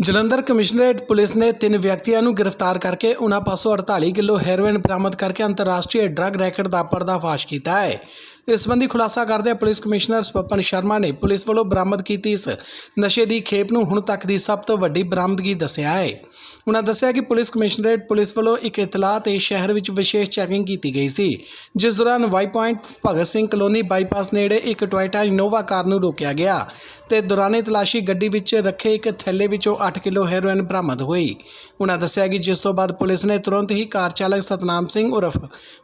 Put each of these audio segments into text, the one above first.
Jalandhar commissionerate police ਨੇ ਤਿੰਨ ਵਿਅਕਤੀਆਂ ਨੂੰ ਗ੍ਰਿਫਤਾਰ ਕਰਕੇ ਉਨ੍ਹਾਂ ਪਾਸੋਂ 48 ਕਿਲੋ ਹੈਰੋਇਨ ਬਰਾਮਦ ਕਰਕੇ ਅੰਤਰਰਾਸ਼ਟਰੀ ਡਰੱਗ ਰੈਕਟ ਦਾ ਪਰਦਾਫਾਸ਼ ਕੀਤਾ ਹੈ। ਇਸ ਸੰਬੰਧੀ ਖੁਲਾਸਾ ਕਰਦੇ ਪੁਲਿਸ ਕਮਿਸ਼ਨਰ ਸਵਪਨ ਸ਼ਰਮਾ ਨੇ ਪੁਲਿਸ ਵੱਲੋਂ ਬਰਾਮਦ ਕੀਤੀ ਇਸ ਨਸ਼ੇ ਦੀ ਖੇਪ ਨੂੰ ਹੁਣ ਤੱਕ ਦੀ ਸਭ ਤੋਂ ਵੱਡੀ ਬਰਾਮਦਗੀ ਦੱਸਿਆ ਹੈ। ਉਹਨਾਂ ਦੱਸਿਆ ਕਿ ਪੁਲਿਸ ਕਮਿਸ਼ਨਰੇਟ ਪੁਲਿਸ ਵੱਲੋਂ ਇੱਕ ਇਤਲਾਹ ਤੇ ਸ਼ਹਿਰ ਵਿੱਚ ਵਿਸ਼ੇਸ਼ ਚੈਕਿੰਗ ਕੀਤੀ ਗਈ ਸੀ, ਜਿਸ ਦੌਰਾਨ Y point Bhagat Singh colony bypass ਨੇੜੇ ਇੱਕ ਟੋਇਟਾ ਇਨੋਵਾ ਕਾਰ ਨੂੰ ਰੋਕਿਆ ਗਿਆ ਤੇ ਦੌਰਾਨੇ ਤਲਾਸ਼ੀ ਗੱਡੀ ਵਿੱਚ ਰੱਖੇ ਇੱਕ ਥੈਲੇ ਵਿੱਚੋਂ 8 ਕਿਲੋ ਹੈਰੋਇਨ ਬਰਾਮਦ ਹੋਈ। ਉਨ੍ਹਾਂ ਦੱਸਿਆ ਕਿ ਜਿਸ ਤੋਂ ਬਾਅਦ ਪੁਲਿਸ ਨੇ ਤੁਰੰਤ ਹੀ ਕਾਰ ਚਾਲਕ ਸਤਨਾਮ ਸਿੰਘ ਉਰਫ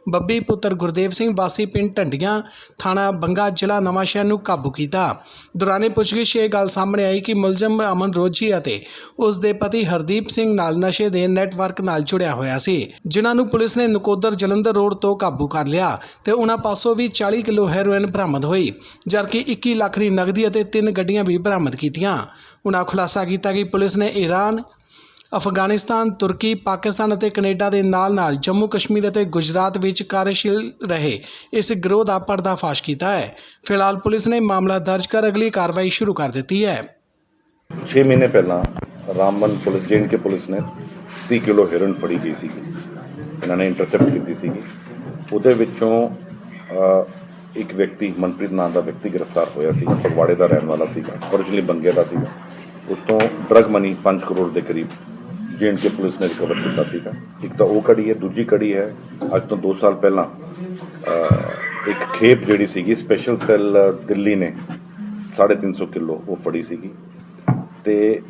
ਬੱਬੀ ਪੁੱਤਰ ਗੁਰਦੇਵ ਸਿੰਘ ਵਾਸੀ ਪਿੰਡ ਢੰਡੀਆਂ ਥਾਣਾ ਬੰਗਾ ਜ਼ਿਲ੍ਹਾ ਨਵਾਂਸ਼ਹਿਰ ਨੂੰ ਕਾਬੂ ਕੀਤਾ। ਦੌਰਾਨੇ ਪੁੱਛਗਿੱਛ ਇਹ ਗੱਲ ਸਾਹਮਣੇ ਆਈ ਕਿ ਮੁਲਜ਼ਮ ਅਮਨ ਰੋਜੀ ਅਤੇ ਉਸ ਦੇ ਪਤੀ ਹਰਦੀਪ ਸਿੰਘ ਨਾਲ ਨਸ਼ੇ ਦੇ ਨੈਟਵਰਕ ਨਾਲ ਜੁੜਿਆ ਹੋਇਆ ਸੀ, ਜਿਨ੍ਹਾਂ ਨੂੰ ਪੁਲਿਸ ਨੇ ਨਕੋਦਰ ਜਲੰਧਰ ਰੋਡ ਤੋਂ ਕਾਬੂ ਕਰ ਲਿਆ ਤੇ ਉਹਨਾਂ ਪਾਸੋਂ ਵੀ 40 ਕਿਲੋ ਹੈਰੋਇਨ ਬਰਾਮਦ ਹੋਈ, ਜਦਕਿ 21 ਲੱਖ ਦੀ ਨਗਦੀ ਅਤੇ ਤਿੰਨ ਗੱਡੀਆਂ ਵੀ ਬਰਾਮਦ ਕੀਤੀਆਂ। ਉਹਨਾਂ ਖੁਲਾਸਾ ਕੀਤਾ ਕਿ ਪੁਲਿਸ ਨੇ ਈਰਾਨ ਅਫਗਾਨਿਸਤਾਨ ਤੁਰਕੀ ਪਾਕਿਸਤਾਨ ਅਤੇ ਕੈਨੇਡਾ ਦੇ ਨਾਲ-ਨਾਲ ਜੰਮੂ ਕਸ਼ਮੀਰ ਅਤੇ ਗੁਜਰਾਤ ਵਿੱਚ ਕਾਰਜਸ਼ੀਲ ਰਹੇ। ਇਸ ਗਿਰੋਹ ਦਾ ਪਰਦਾਫਾਸ਼ ਕੀਤਾ ਹੈ। ਫਿਲਹਾਲ ਪੁਲਿਸ ਨੇ ਮਾਮਲਾ ਦਰਜ ਕਰ ਅਗਲੀ ਕਾਰਵਾਈ ਸ਼ੁਰੂ ਕਰ ਦਿੱਤੀ ਹੈ। 6 ਮਹੀਨੇ ਪਹਿਲਾਂ ਰਾਮਬਨ ਪੁਲਿਸ ਜੇਨ ਕੇ ਪੁਲਿਸ ਨੇ 30 ਕਿਲੋ ਹੈਰੋਇਨ ਫੜੀ ਗਈ ਸੀ ਇਹਨਾਂ ਨੇ ਇੰਟਰਸੈਪਟ ਕੀਤੀ ਸੀ ਉਹਦੇ ਵਿੱਚੋਂ ਅ, ਇੱਕ ਵਿਅਕਤੀ ਮਨਪ੍ਰੀਤ ਨਾਮ ਦਾ ਵਿਅਕਤੀ ਗ੍ਰਿਫਤਾਰ ਹੋਇਆ ਸੀ ਫਗਵਾੜੇ ਦਾ ਰਹਿਣ ਵਾਲਾ ਸੀਗਾ। originally ਬੰਗੇ ਦਾ ਸੀਗਾ। ਉਸ ਤੋਂ ਡਰਗ ਮਨੀ 5 ਕਰੋੜ ਦੇ ਕਰੀਬ ਜੇਨ ਕੇ ਪੁਲਿਸ ਨੇ ਰਿਕਵਰ ਕੀਤਾ ਸੀਗਾ। ਇੱਕ ਤਾਂ ਉਹ ਕੜੀ ਹੈ, ਦੂਜੀ ਕੜੀ ਹੈ। ਅੱਜ ਤੋਂ 2 ਸਾਲ ਪਹਿਲਾਂ ਇੱਕ ਖੇਪ ਜਿਹੜੀ ਸੀਗੀ ਸਪੈਸ਼ਲ ਸੈੱਲ ਦਿੱਲੀ ਨੇ 350 ਕਿਲੋ ਉਹ ਫੜੀ ਸੀਗੀ। ਤੇ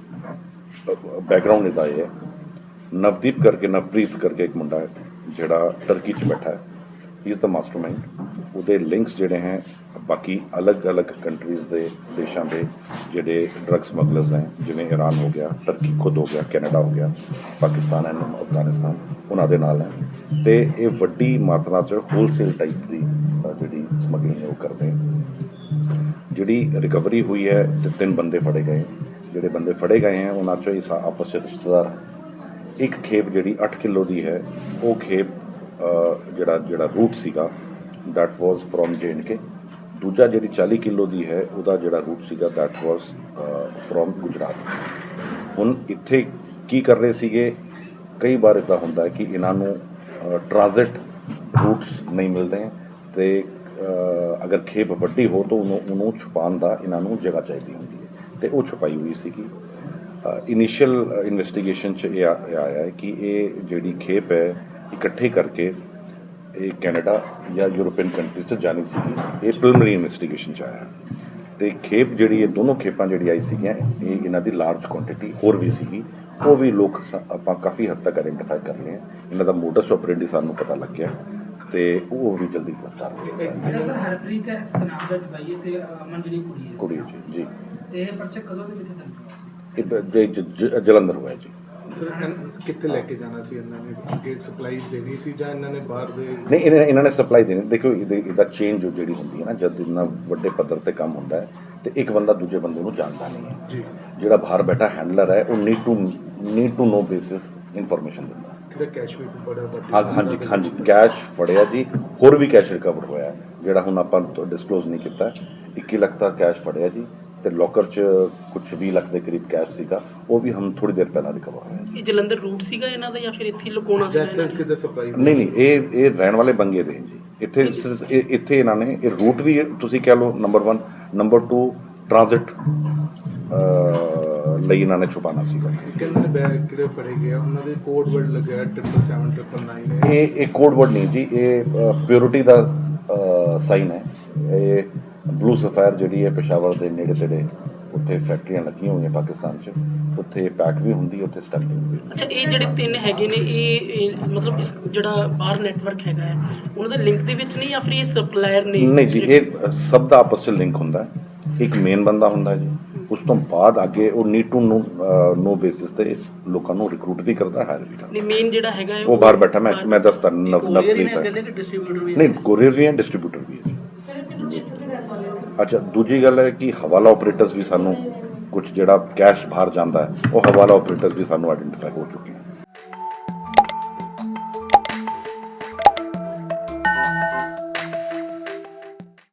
ਬੈਕਗ੍ਰਾਉਂਡ ਇਹਦਾ ਇਹ ਹੈ। ਨਵਦੀਪ ਕਰਕੇ, ਨਵਪ੍ਰੀਤ ਕਰਕੇ ਇੱਕ ਮੁੰਡਾ ਹੈ, ਜਿਹੜਾ ਟਰਕੀ 'ਚ ਬੈਠਾ ਹੈ। ਹੀ ਇਜ਼ ਦਾ ਮਾਸਟਰਮਾਈਂਡ ਉਹਦੇ ਲਿੰਕਸ ਜਿਹੜੇ ਹੈ ਬਾਕੀ ਅਲੱਗ-ਅਲੱਗ ਕੰਟਰੀਜ਼ ਦੇ ਦੇਸ਼ਾਂ ਦੇ ਜਿਹੜੇ ਡਰੱਗ ਸਮਗਲਰਸ ਹੈ, ਜਿਵੇਂ ਈਰਾਨ ਹੋ ਗਿਆ ਟਰਕੀ ਖੁਦ ਹੋ ਗਿਆ ਕੈਨੇਡਾ ਹੋ ਗਿਆ, ਪਾਕਿਸਤਾਨ ਐਂਡ ਅਫਗਾਨਿਸਤਾਨ, ਉਹਨਾਂ ਦੇ ਨਾਲ ਹੈ। ਤੇ ਇਹ ਵੱਡੀ ਮਾਤਰਾ 'ਚ ਹੋਲਸੇਲ ਟਾਈਪ ਦੀ ਜਿਹੜੀ ਸਮਗਲਿੰਗ ਹੈ, ਉਹ ਕਰਦੇ ਜਿਹੜੀ ਰਿਕਵਰੀ ਹੋਈ ਹੈ, ਤੇ ਤਿੰਨ ਬੰਦੇ ਫੜੇ ਗਏ। ਜਿਹੜੇ ਬੰਦੇ ਫੜੇ ਗਏ ਹੈ, ਉਹਨਾਂ ਚੋਂ ਹੀ ਸਾ- ਆਪਸ ਵਿੱਚ ਰਿਸ਼ਤੇਦਾਰ ਇੱਕ ਖੇਪ ਜਿਹੜੀ 8 ਕਿਲੋ ਦੀ ਹੈ, ਉਹ ਖੇਪ ਜਿਹੜਾ ਜਿਹੜਾ ਰੂਟ ਸੀਗਾ, that was from J&K ਦੂਜਾ ਜਿਹੜੀ 40 ਕਿਲੋ ਦੀ ਹੈ, ਉਹਦਾ ਜਿਹੜਾ ਰੂਟ ਸੀਗਾ ਦੈਟ was ਫਰੋਮ ਗੁਜਰਾਤ। ਹੁਣ ਇੱਥੇ ਕੀ ਕਰ ਰਹੇ ਸੀਗੇ? ਕਈ ਵਾਰ ਇਦਾਂ ਹੁੰਦਾ ਕਿ ਇਹਨਾਂ ਨੂੰ ਟ੍ਰਾਂਜ਼ਿਟ ਰੂਟਸ ਨਹੀਂ ਮਿਲਦੇ ਹੈ ਤੇ ਅਗਰ ਖੇਪ ਵੱਡੀ ਹੋ ਤਾਂ ਉਹਨੂੰ ਉਹਨੂੰ ਛੁਪਾਉਣ ਦਾ ਇਹਨਾਂ ਨੂੰ ਜਗ੍ਹਾ ਚਾਹੀਦੀ ਹੁੰਦੀ ਹੈ। ਤੇ ਉਹ ਛੁਪਾਈ ਹੋਈ ਸੀਗੀ। ਇਨੀਸ਼ੀਅਲ ਇਨਵੈਸਟੀਗੇਸ਼ਨ ਚ ਇਹ ਆਇਆ ਹੈ ਕਿ ਇਹ ਜਿਹੜੀ ਖੇਪ ਹੈ, ਇਕੱਠੇ ਕਰਕੇ ਇਹ ਕੈਨੇਡਾ ਜਾਂ ਯੂਰੋਪੀਅਨ ਕੰਟਰੀਜ਼ 'ਚ ਜਾਣੀ ਸੀਗੀ। ਇਹ ਪ੍ਰੀਲਿਮਿਨਰੀ ਇਨਵੈਸਟੀਗੇਸ਼ਨ 'ਚ ਆਇਆ। ਤੇ ਖੇਪ ਜਿਹੜੀ ਇਹ ਦੋਨੋਂ ਖੇਪਾਂ ਜਿਹੜੀ ਆਈ ਸੀਗੀਆਂ ਇਹ ਇਹਨਾਂ ਦੀ ਲਾਰਜ ਕੁਆਂਟੀਟੀ ਹੋਰ ਵੀ ਸੀਗੀ। ਉਹ ਵੀ ਲੋਕ ਸ- ਆਪਾਂ ਕਾਫੀ ਹੱਦ ਤੱਕ ਆਇਡੈਂਟੀਫਾਈ ਕਰ ਲਏ ਇਹਨਾਂ ਦਾ ਮੋਡਸ ਆਪਰੈਂਡੀ ਸਾਨੂੰ ਪਤਾ ਲੱਗ ਗਿਆ ਤੇ ਉਹ ਵੀ ਜਲਦੀ ਗ੍ਰਿਫਤਾਰ ਹੋ ਗਿਆ ਜਿਹੜਾ ਸਰ ਹਰਪ੍ਰੀਤ ਹੈ ਸਤਨਾਮ ਦਾ ਜਵਾਈ ਤੇ ਅਮਨ ਜਿਹੜੀ ਕੁੜੀ ਹੈ। ਕੁੜੀ ਜੀ ਜੀ। ਤੇ ਇਹ ਪਰਚਾ ਕਦੋਂ ਤੇ ਕਿੱਥੇ ਤੱਕ ਇਹ ਬ- ਜ- ਜ- ਜ- ਜਲੰਧਰ ਹੋਇਆ ਜੀ। ਸਰ ਕਿੱਥੇ ਲੈ ਕੇ ਜਾਣਾ ਸੀ? ਇਹਨਾਂ ਨੇ ਕਿ ਸਪਲਾਈ ਦੇਣੀ ਸੀ ਜਾਂ ਇਹਨਾਂ ਨੇ ਬਾਹਰ ਦੇ ਨਹੀਂ ਇਹਨਾਂ ਇਹਨਾਂ ਨੇ ਸਪਲਾਈ ਦੇਣੀ। ਦੇਖੋ ਇਹਦੇ- ਇਹਦਾ ਚੇਂਜ ਜੋ ਜਿਹੜੀ ਹੁੰਦੀ ਹੈ ਨਾ ਜਦ ਇੰਨਾ ਵੱਡੇ ਪੱਧਰ ਤੇ ਕੰਮ ਹੁੰਦਾ ਹੈ ਤੇ ਇੱਕ ਬੰਦਾ ਦੂਜੇ ਬੰਦੇ ਨੂੰ ਜਾਣਦਾ ਨਹੀਂ ਹੈ। ਜੀ। ਜਿਹੜਾ ਬਾਹਰ ਬੈਠਾ ਹੈਂਡਲਰ ਹੈ ਉਹ need to need to know basis information ਦਿੰਦਾ ਕਿਹੜਾ ਕੈਸ਼ ਵੀ ਬੜਾ ਵੱਡਾ ਹਾਂਜੀ ਹਾਂਜੀ। ਕੈਸ਼ ਫੜਿਆ ਜੀ। ਹੋਰ ਵੀ ਕੈਸ਼ ਰਿਕਵਰ ਹੋਇਆ ਜਿਹੜਾ ਹੁਣ ਆਪਾਂ ਡਿਸਕਲੋਜ਼ ਨਹੀਂ ਕੀਤਾ। 21 ਲੱਖ ਦਾ ਕੈਸ਼ ਫੜਿਆ ਜੀ। ਤੇ ਲੋਕਰ 'ਚ ਕੁਝ 20 ਲੱਖ ਦੇ ਕਰੀਬ ਕੈਸ਼ ਸੀਗਾ ਉਹ ਵੀ ਹਮ ਥੋੜੀ ਦੇਰ ਪਹਿਲਾਂ ਰਿਕਵਰ ਹੋਇਆ। ਇਹ ਜਲੰਧਰ ਰੂਟ ਸੀਗਾ ਇਹਨਾਂ ਦਾ ਜਾਂ ਫਿਰ ਇੱਥੇ ਲੁਕਾਉਣਾ ਸੀਗਾ ਇਹਨਾਂ ਜੈਕਟ ਨੇ ਕਿਤੇ ਸਪਲਾਈ ਨਹੀਂ ਨਹੀਂ ਇਹ ਇਹ ਰਹਿਣ ਵਾਲੇ ਬੰਗੇ ਦੇ। ਜੀ ਇੱਥੇ ਸ- ਇਹ- ਇੱਥੇ ਇਹਨਾਂ ਨੇ ਇਹ ਰੂਟ ਵੀ ਤੁਸੀਂ ਕਹਿ ਲਓ ਨੰਬਰ 1 ਨੰਬਰ 2 ਟ੍ਰਾਂਜ਼ਿਟ ਲਈ ਇਹਨਾਂ ਨੇ ਛੁਪਾਣਾ ਸੀਗਾ। ਕਿੰਨੇ ਬੈਗ ਕਿਹੜੇ ਫੜੇ ਗਏ ਉਹਨਾਂ ਦੇ ਕੋਡ ਵਰਡ ਲੱਗਿਆ 77799 ਹੈ। ਇਹ ਇਹ ਕੋਡ ਵਰਡ ਨਹੀਂ ਜੀ ਇਹ ਪਿਓਰਿਟੀ ਦਾ ਸਾਈਨ ਹੈ। ਇਹ ਬਲੂ ਸਫਾਇਰ ਜਿਹੜੀ ਹੈ ਪੇਸ਼ਾਵਰ ਦੇ ਨੇੜੇ ਤੇੜੇ ਉੱਥੇ ਫੈਕਟਰੀਆਂ ਲੱਗੀਆਂ ਹੋਈਆਂ ਪਾਕਿਸਤਾਨ 'ਚ। ਉੱਥੇ ਪੈਕ ਵੀ ਹੁੰਦੀ ਉੱਥੇ ਸਟੈਂਪਿੰਗ ਵੀ ਹੁੰਦੀ। ਅੱਛਾ ਇਹ ਜਿਹੜੇ ਤਿੰਨ ਹੈਗੇ ਨੇ ਇਹ ਇਹ ਮਤਲਬ ਇਸ ਜਿਹੜਾ ਬਾਹਰ ਨੈਟਵਰਕ ਹੈਗਾ ਹੈ ਉਹਨਾਂ ਦੇ ਲਿੰਕ ਦੇ ਵਿੱਚ ਨਹੀਂ ਜਾਂ ਫਿਰ ਇਹ ਸਪਲਾਇਰ ਨੇ? ਨਹੀਂ ਜੀ ਇਹ ਸਭ ਦਾ ਆਪਸ ਵਿੱਚ ਲਿੰਕ ਹੁੰਦਾ ਹੈ। ਇੱਕ ਮੇਨ ਬੰਦਾ ਹੁੰਦਾ ਹੈ ਜੀ। ਉਸ ਤੋਂ ਬਾਅਦ ਅੱਗੇ ਉਹ need to know know basis ਤੇ ਲੋਕਾਂ ਨੂੰ ਰਿਕਰੂਟ ਵੀ ਕਰਦਾ ਹਾਇਰ ਵੀ ਕਰਦਾ। ਨਹੀਂ ਮੇਨ ਜਿਹੜਾ ਹੈਗਾ ਉਹ ਬਾਹਰ ਬੈਠਾ ਮੈਂ ਮੈਂ ਦੱਸਦਾ ਨਵ ਨਵਪ੍ਰੀਤ ਹੈ। ਕਿ ਡਿਸਟ੍ਰੀਬਿਊਟਰ ਵੀ ਨਹੀਂ ਕੋਰੀਅਰ ਵੀ ਹੈ ਡਿਸਟ੍ਰੀਬਿਊਟਰ ਵੀ ਹੈ ਜੀ। ਅੱਛਾ, ਦੂਜੀ ਗੱਲ ਹੈ ਕਿ ਹਵਾਲਾ ਆਪਰੇਟਰਸ ਵੀ ਸਾਨੂੰ ਕੁਝ ਜਿਹੜਾ ਕੈਸ਼ ਬਾਹਰ ਜਾਂਦਾ ਹੈ, ਉਹ ਹਵਾਲਾ ਆਪਰੇਟਰਸ ਵੀ ਸਾਨੂੰ ਆਇਡੈਂਟੀਫਾਈ ਹੋ ਚੁੱਕੇ